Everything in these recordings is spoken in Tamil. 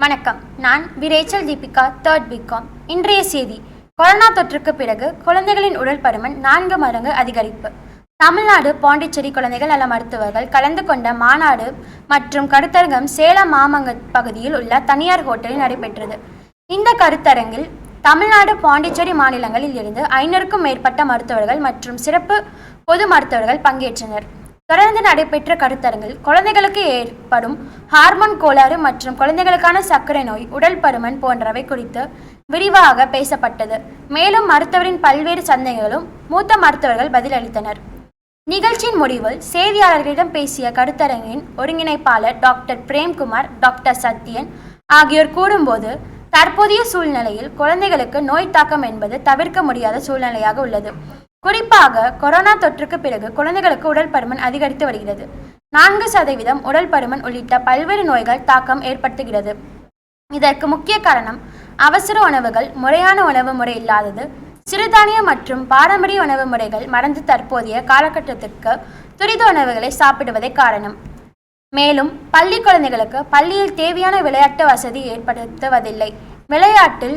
வணக்கம். நான் விரேச்சல் தீபிகா தேர்ட் பிகாம் இன்றைய செய்தி கொரோனா தொற்றுக்கு பிறகு குழந்தைகளின் உடல் பருமன் நான்கு மடங்கு அதிகரிப்பு. தமிழ்நாடு பாண்டிச்சேரி குழந்தைகள் நல மருத்துவர்கள் கலந்து கொண்ட மாநாடு மற்றும் கருத்தரங்கம் சேலம் மாமங்க பகுதியில் உள்ள தனியார் ஹோட்டலில் நடைபெற்றது. இந்த கருத்தரங்கில் தமிழ்நாடு பாண்டிச்சேரி மாநிலங்களில் இருந்து ஐநூறுக்கும் மேற்பட்ட மருத்துவர்கள் மற்றும் சிறப்பு பொது மருத்துவர்கள் பங்கேற்றனர். தொடர்ந்து நடைபெற்ற கருத்தரங்கில் குழந்தைகளுக்கு ஏற்படும் ஹார்மோன் கோளாறு மற்றும் குழந்தைகளுக்கான சர்க்கரை நோய் உடல் பருமன் போன்றவை குறித்து விரிவாக பேசப்பட்டது. மேலும் மருத்துவரின் பல்வேறு சந்தேகங்களும் மூத்த மருத்துவர்கள் பதிலளித்தனர். நிகழ்ச்சியின் முடிவில் செய்தியாளர்களிடம் பேசிய கருத்தரங்கின் ஒருங்கிணைப்பாளர் டாக்டர் பிரேம்குமார் டாக்டர் சத்யன் ஆகியோர் கூறும்போது தற்போதைய சூழ்நிலையில் குழந்தைகளுக்கு நோய் தாக்கம் என்பது தவிர்க்க முடியாத சூழ்நிலையாக உள்ளது. குறிப்பாக கொரோனா தொற்றுக்கு பிறகு குழந்தைகளுக்கு உடல் பருமன் அதிகரித்து வருகிறது. நான்கு சதவீதம் உடல் பருமன் உள்ளிட்ட பல்வேறு நோய்கள் தாக்கம் ஏற்படுத்துகிறது. இதற்கு முக்கிய காரணம் அவசர உணவுகள் முறையான உணவு முறை இல்லாதது சிறுதானிய மற்றும் பாரம்பரிய உணவு முறைகள் மறந்து தற்போதைய காலகட்டத்திற்கு துரித உணவுகளை சாப்பிடுவதே காரணம். மேலும் பள்ளி குழந்தைகளுக்கு பள்ளியில் தேவையான விளையாட்டு வசதி ஏற்படுத்துவதில்லை. விளையாட்டில்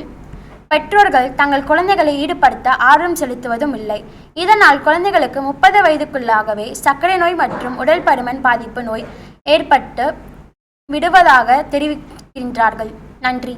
பெற்றோர்கள் தங்கள் குழந்தைகளை ஈடுபடுத்த ஆர்வம் செலுத்துவதும் இல்லை. இதனால் குழந்தைகளுக்கு முப்பது வயதுக்குள்ளாகவே சர்க்கரை நோய் மற்றும் உடல் பருமன் பாதிப்பு நோய் ஏற்பட்டு விடுவதாக தெரிவிக்கின்றார்கள். நன்றி.